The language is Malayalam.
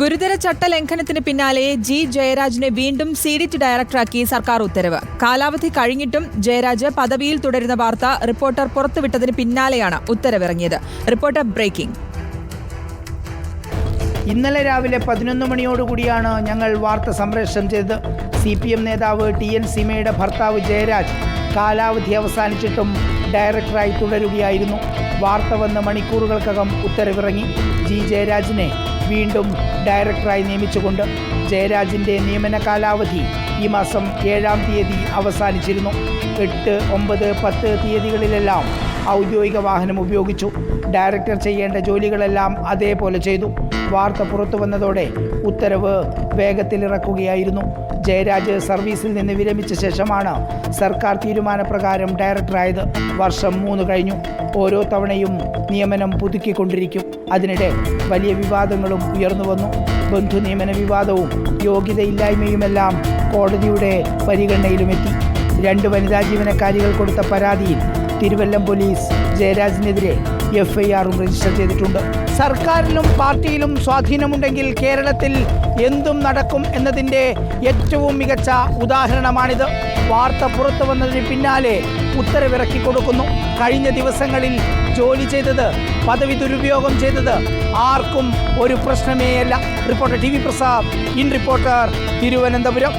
ഗുരുതര ചട്ടലംഘനത്തിന് പിന്നാലെ ജി ജയരാജിനെ വീണ്ടും സി സിഡിറ്റ് ഡയറക്ടറാക്കി സർക്കാർ ഉത്തരവ്. കാലാവധി കഴിഞ്ഞിട്ടും ജയരാജ് പദവിയിൽ തുടരുന്ന വാർത്ത റിപ്പോർട്ടർ പുറത്തുവിട്ടതിന് പിന്നാലെയാണ് ഉത്തരവിറങ്ങിയത്. Reporter breaking. ഇന്നലെ രാവിലെ പതിനൊന്ന് മണിയോടുകൂടിയാണ് ഞങ്ങൾ വാർത്ത സംപ്രേഷണം ചെയ്തത്. സി പി എം നേതാവ് ടി എൻ സീമയുടെ ഭർത്താവ് ജയരാജ് കാലാവധി അവസാനിച്ചിട്ടും ഡയറക്ടറായി തുടരുകയായിരുന്നു. വാർത്ത വന്ന് മണിക്കൂറുകൾക്കകം ഉത്തരവിറങ്ങി. ജി ജയരാജിനെ വീണ്ടും ഡയറക്ടറായി നിയമിച്ചുകൊണ്ട് ജയരാജിന്റെ നിയമന കാലാവധി ഈ മാസം ഏഴാം തീയതി അവസാനിച്ചിരുന്നു. എട്ട് ഒമ്പത് പത്ത് തീയതികളിലെല്ലാം ഔദ്യോഗിക വാഹനം ഉപയോഗിച്ചു. ഡയറക്ടർ ചെയ്യേണ്ട ജോലികളെല്ലാം അതേപോലെ ചെയ്തു. വാർത്ത പുറത്തു വന്നതോടെ ഉത്തരവ് വേഗത്തിലിറക്കുകയായിരുന്നു. ജയരാജ് സർവീസിൽ നിന്ന് വിരമിച്ച ശേഷമാണ് സർക്കാർ തീരുമാനപ്രകാരം ഡയറക്ടറായത്. വർഷം മൂന്ന് കഴിഞ്ഞു. ഓരോ തവണയും നിയമനം പുതുക്കിക്കൊണ്ടിരിക്കും. അതിനിടെ വലിയ വിവാദങ്ങളും ഉയർന്നു വന്നു. ബന്ധു നിയമന വിവാദവും യോഗ്യതയില്ലായ്മയുമെല്ലാം കോടതിയുടെ പരിഗണനയിലുമെത്തി. രണ്ട് വനിതാ ജീവനക്കാരികൾ കൊടുത്ത പരാതിയിൽ തിരുവല്ലം പോലീസ് ജയരാജിനെതിരെ എഫ്ഐആറും രജിസ്റ്റർ ചെയ്തിട്ടുണ്ട്. സർക്കാരിലും പാർട്ടിയിലും സ്വാധീനമുണ്ടെങ്കിൽ കേരളത്തിൽ എന്തും നടക്കും എന്നതിന്റെ ഏറ്റവും മികച്ച ഉദാഹരണമാണിത്. വാർത്ത പുറത്തു വന്നതിന് പിന്നാലെ ഉത്തരവിറക്കി കൊടുക്കുന്നു. കഴിഞ്ഞ ദിവസങ്ങളിൽ ജോലി ചെയ്തത് പദവി ദുരുപയോഗം ചെയ്തത് ആർക്കും ഒരു പ്രശ്നമേയല്ല. Reporter T V Prasad in reporter Thiruvananthapuram.